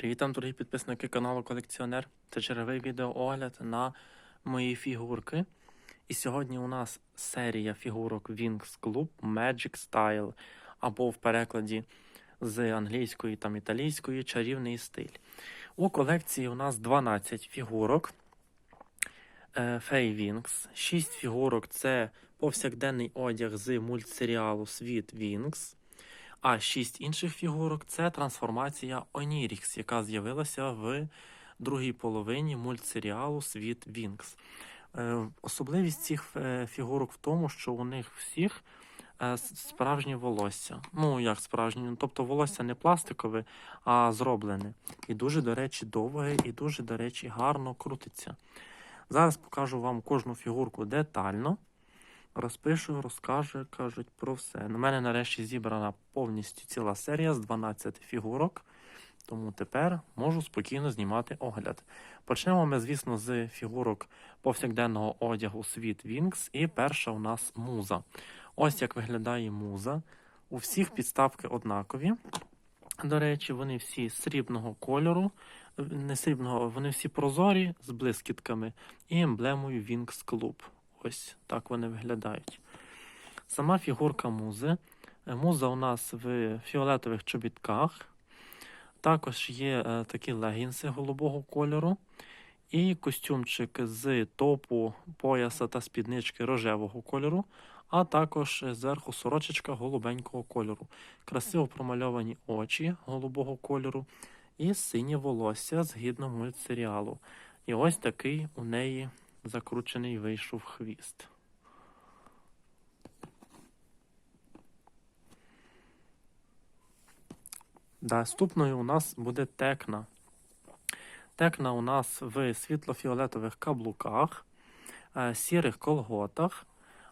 Привіт, там, дорогі підписники каналу Колекціонер. Це черговий відеоогляд на мої фігурки. І сьогодні у нас серія фігурок Wings Club Magic Style, або в перекладі з англійської та італійської чарівний стиль. У колекції у нас 12 фігурок. Фей Wings. 6 фігурок це повсякденний одяг з мультсеріалу Світ Wings. А шість інших фігурок це трансформація Онірікс, яка з'явилася в другій половині мультсеріалу Світ Вінкс. Е, Особливість цих е, фігурок в тому, що у них всіх е, справжнє волосся. Ну, як справжнє, тобто волосся не пластикове, а зроблене. І дуже, до речі, довге, і дуже, до речі, гарно крутиться. Зараз покажу вам кожну фігурку детально. Розпишу, розкажу, кажуть про все. У мене нарешті зібрана повністю ціла серія з 12 фігурок, тому тепер можу спокійно знімати огляд. Почнемо ми, звісно, з фігурок повсякденного одягу Світ Wings. І перша у нас муза. Ось як виглядає муза. У всіх підставки однакові. До речі, вони всі срібного кольору, не срібного, вони всі прозорі з блискітками і емблемою Wings Club. Ось так вони виглядають. Сама фігурка музи. Е, Муза у нас в фіолетових чобітках. Також є е, такі легінси голубого кольору. І костюмчик з топу, пояса та спіднички рожевого кольору, а також е, зверху сорочечка голубенького кольору. Красиво промальовані очі голубого кольору і синє волосся згідно мультсеріалу. І ось такий у неї закручений вийшов хвіст. Наступною у нас буде текна. Текна у нас в світло-фіолетових каблуках, е, сірих колготах,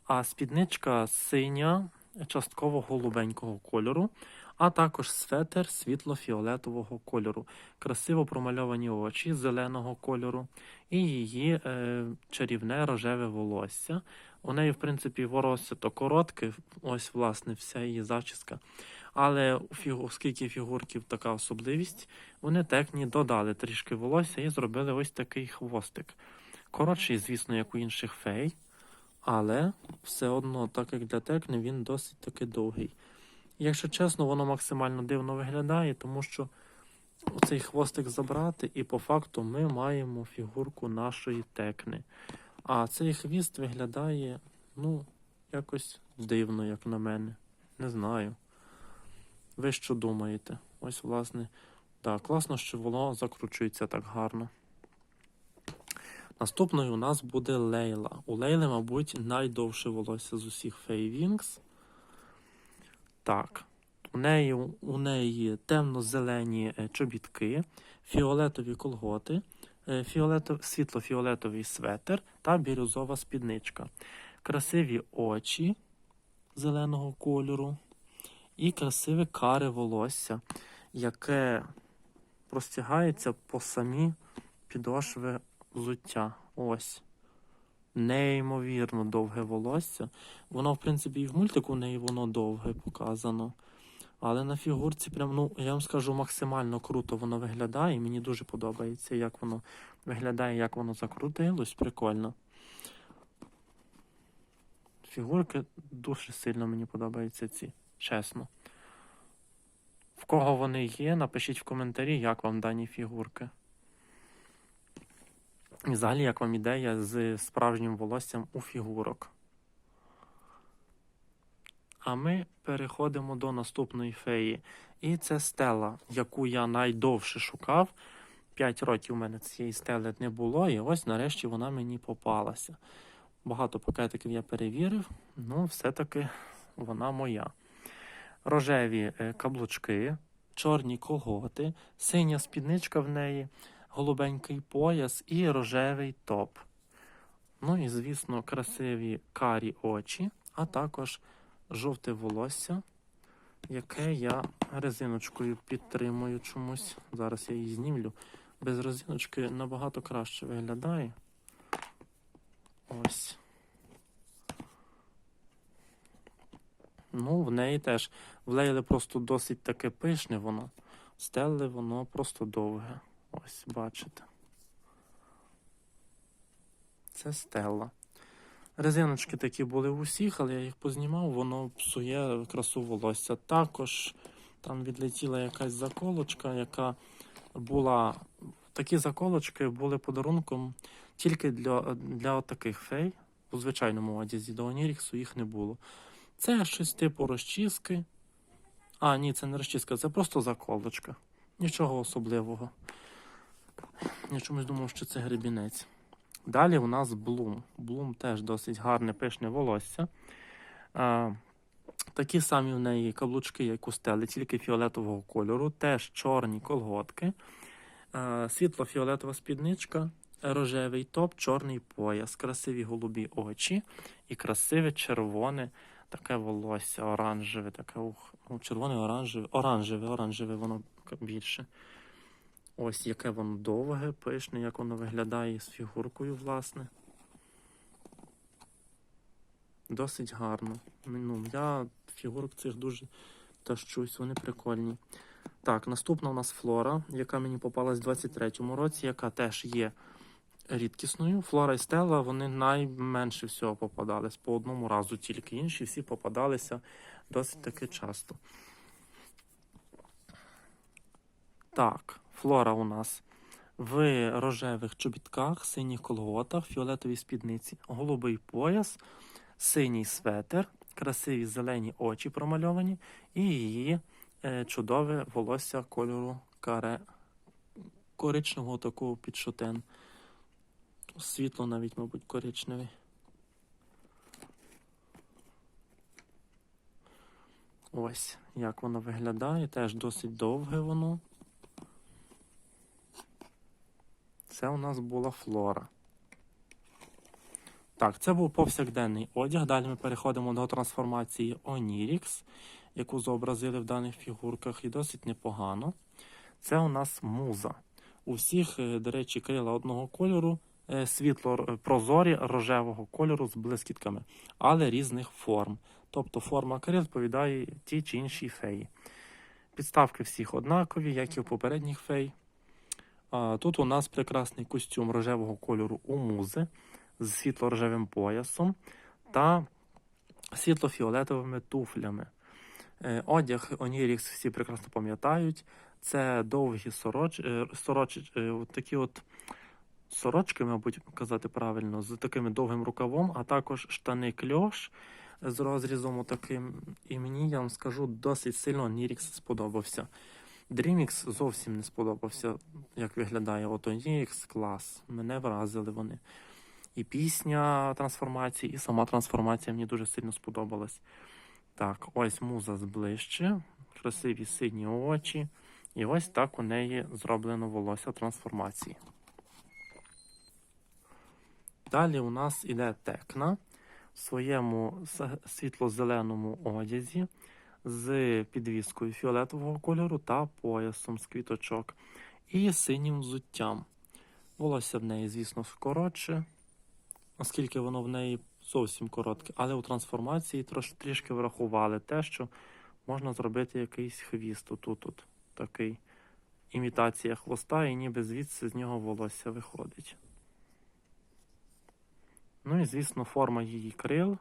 а спідничка синя, частково голубенького кольору, а також светер світло-фіолетового кольору, красиво промальовані очі зеленого кольору і її е, чарівне рожеве волосся. У неї, в принципі, волосся то коротке, ось, власне, вся її зачіска. Але оскільки фігурків така особливість, вони техні додали трішки волосся і зробили ось такий хвостик. Коротший, звісно, як у інших фей, але все одно, так як для текни, він досить таки довгий. Якщо чесно, воно максимально дивно виглядає, тому що цей хвостик забрати, і по факту ми маємо фігурку нашої текни. А цей хвіст виглядає, ну, якось дивно, як на мене. Не знаю. Ви що думаєте? Ось, власне, так, класно, що воно закручується так гарно. Наступною у нас буде Лейла. У Лейли, мабуть, найдовше волосся з усіх Фейвінгс. Так. У неї, у неї темно-зелені е, чобітки, фіолетові колготи, е, фіолетов, світло-фіолетовий светр та бірюзова спідничка. Красиві очі зеленого кольору і красиве каре волосся, яке простягається по самі підошви взуття. Ось. Неймовірно довге волосся. Воно, в принципі, і в мультику у неї воно довге показано. Але на фігурці, прям, ну, я вам скажу, максимально круто воно виглядає. І мені дуже подобається, як воно виглядає, як воно закрутилось. Прикольно. Фігурки дуже сильно мені подобаються ці, чесно. В кого вони є, напишіть в коментарі, як вам дані фігурки. І взагалі, як вам ідея з справжнім волоссям у фігурок. А ми переходимо до наступної феї. І це стела, яку я найдовше шукав. П'ять років у мене цієї стели не було, і ось нарешті вона мені попалася. Багато пакетиків я перевірив, ну все-таки вона моя. Рожеві е, каблучки, чорні колготи, синя спідничка в неї, голубенький пояс і рожевий топ. Ну і, звісно, красиві карі очі, а також жовте волосся, яке я резиночкою підтримую чомусь. Зараз я її знімлю. Без резиночки набагато краще виглядає. Ось. Ну, в неї теж в Лейли просто досить таке пишне воно. Стелли воно просто довге. Ось, бачите. Це стелла. Резиночки такі були в усіх, але я їх познімав, воно псує красу волосся. Також там відлетіла якась заколочка, яка була. Такі заколочки були подарунком тільки для, для таких фей. У звичайному одязі до Оніріксу їх не було. Це щось типу розчіски. А, ні, це не розчіска, це просто заколочка. Нічого особливого. Я чомусь думав, що це гребінець. Далі у нас Блум. Блум теж досить гарне пишне волосся. А, такі самі в неї каблучки, як у стели, тільки фіолетового кольору, теж чорні колготки, світло-фіолетова спідничка, рожевий топ, чорний пояс, красиві голубі очі і красиве червоне таке волосся, оранжеве, таке ух, ну, червоне, оранжеве, оранжеве, оранжеве воно більше. Ось яке воно довге, пишне, як воно виглядає з фігуркою, власне. Досить гарно. Ну, я фігурок цих дуже тащусь, вони прикольні. Так, наступна у нас флора, яка мені попалась в 23-му році, яка теж є рідкісною. Флора і стела вони найменше всього попадались по одному разу, тільки інші всі попадалися досить таки часто. Так, флора у нас в рожевих чобітках, синіх колготах, фіолетовій спідниці, голубий пояс, синій светер, красиві зелені очі промальовані і її е, чудове волосся кольору каре коричневого такого під шотен. Світло навіть, мабуть, коричневий. Ось як воно виглядає. Теж досить довге воно. Це у нас була флора. Так, це був повсякденний одяг. Далі ми переходимо до трансформації Onirix, яку зобразили в даних фігурках, і досить непогано. Це у нас муза. У всіх, е, до речі, крила одного кольору, е, світло р- прозорі рожевого кольору з блискітками, але різних форм. Тобто форма крил відповідає тій чи іншій феї. Підставки всіх однакові, як і у попередніх фей. Тут у нас прекрасний костюм рожевого кольору у музи з світло-рожевим поясом та світло-фіолетовими туфлями. Е, Одяг Онірікс всі прекрасно пам'ятають. Це довгі сороч, е, сороч, е, такі от сорочки, мабуть, казати правильно, з таким довгим рукавом, а також штани кльош з розрізом таким. І мені, я вам скажу, досить сильно Онірікс сподобався. Dreamix зовсім не сподобався, як виглядає. От Onix клас. Мене вразили вони. І пісня трансформації, і сама трансформація мені дуже сильно сподобалась. Так, ось муза зближче, красиві сині очі. І ось так у неї зроблено волосся трансформації. Далі у нас іде текна в своєму світло-зеленому одязі з підвіскою фіолетового кольору та поясом з квіточок і синім взуттям. Волосся в неї, звісно, коротше, оскільки воно в неї зовсім коротке, але у трансформації трош, трішки врахували те, що можна зробити якийсь хвіст. Отут от такий імітація хвоста, і ніби звідси з нього волосся виходить. Ну і, звісно, форма її крил,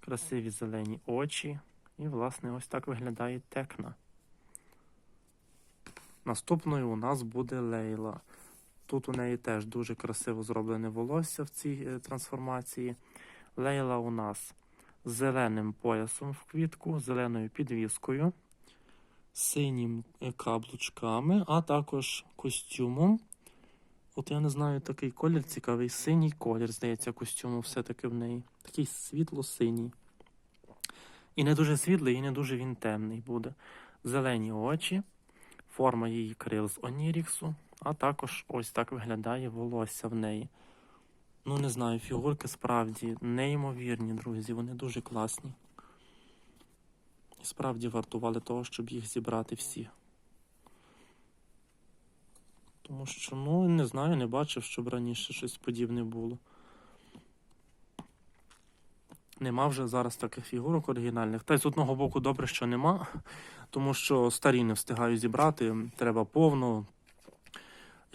красиві зелені очі. І, власне, ось так виглядає текна. Наступною у нас буде Лейла. Тут у неї теж дуже красиво зроблене волосся в цій е, трансформації. Лейла у нас з зеленим поясом в квітку, зеленою підвіскою, синім е, каблучками, а також костюмом. От я не знаю, такий колір цікавий, синій колір, здається, костюму все-таки в неї. Такий світло-синій. І не дуже світлий, і не дуже він темний буде. Зелені очі, форма її крил з Оніріксу, а також ось так виглядає волосся в неї. Ну, не знаю, фігурки справді неймовірні, друзі, вони дуже класні. І справді вартували того, щоб їх зібрати всі. Тому що, ну, не знаю, не бачив, щоб раніше щось подібне було. Нема вже зараз таких фігурок оригінальних. Та й з одного боку добре, що нема, тому що старі не встигаю зібрати. Треба повно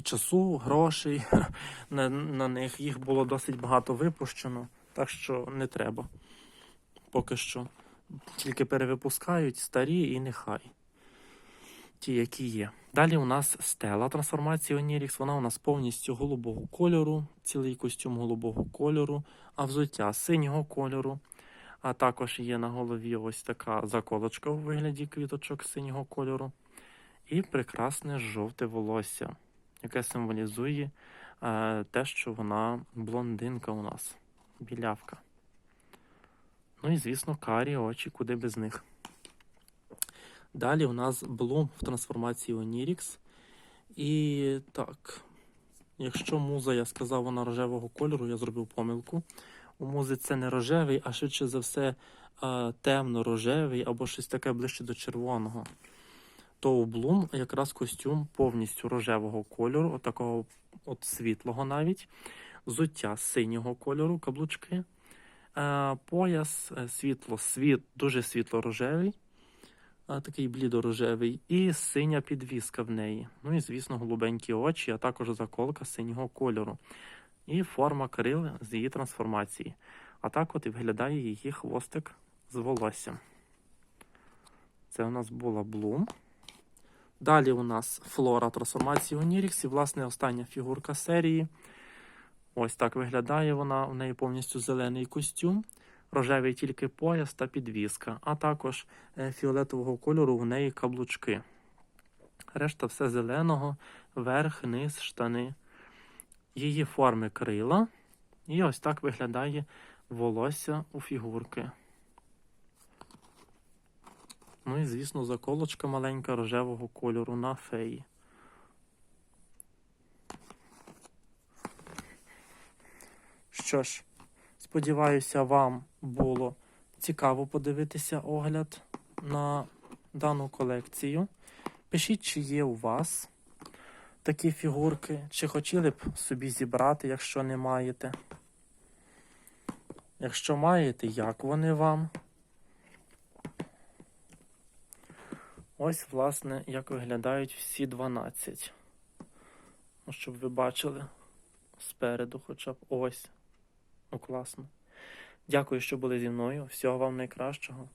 часу, грошей на, на них. Їх було досить багато випущено, так що не треба. Поки що. Тільки перевипускають старі і нехай. Ті, які є. Далі у нас стела трансформації Onirix. Вона у нас повністю голубого кольору, цілий костюм голубого кольору, а взуття синього кольору. А також є на голові ось така заколочка у вигляді квіточок синього кольору. І прекрасне жовте волосся, яке символізує е, те, що вона блондинка у нас, білявка. Ну і, звісно, карі очі, куди без них. Далі у нас Блум в трансформації Onirix. І так, якщо муза, я сказав, вона рожевого кольору, я зробив помилку. У музи це не рожевий, а швидше за все е, темно-рожевий або щось таке ближче до червоного. То у Блум якраз костюм повністю рожевого кольору, отакого от світлого навіть. Взуття синього кольору, каблучки. Е, пояс е, світло, світ, дуже світло-рожевий, такий блідо-рожевий, і синя підвіска в неї. Ну і, звісно, голубенькі очі, а також заколка синього кольору. І форма крил з її трансформації. А так от і виглядає її хвостик з волоссям. Це у нас була Блум. Далі у нас флора трансформації Onirix і, власне, остання фігурка серії. Ось так виглядає вона. У неї повністю зелений костюм, рожевий тільки пояс та підвіска, а також е, фіолетового кольору у неї каблучки. Решта все зеленого, верх, низ, штани. Її форми крила. І ось так виглядає волосся у фігурки. Ну і, звісно, заколочка маленька рожевого кольору на феї. Що ж, сподіваюся, вам було цікаво подивитися огляд на дану колекцію. Пишіть, чи є у вас такі фігурки, чи хотіли б собі зібрати, якщо не маєте. Якщо маєте, як вони вам? Ось, власне, як виглядають всі 12. Ну, щоб ви бачили спереду, хоча б ось. Ну, класно. Дякую, що були зі мною. Всього вам найкращого.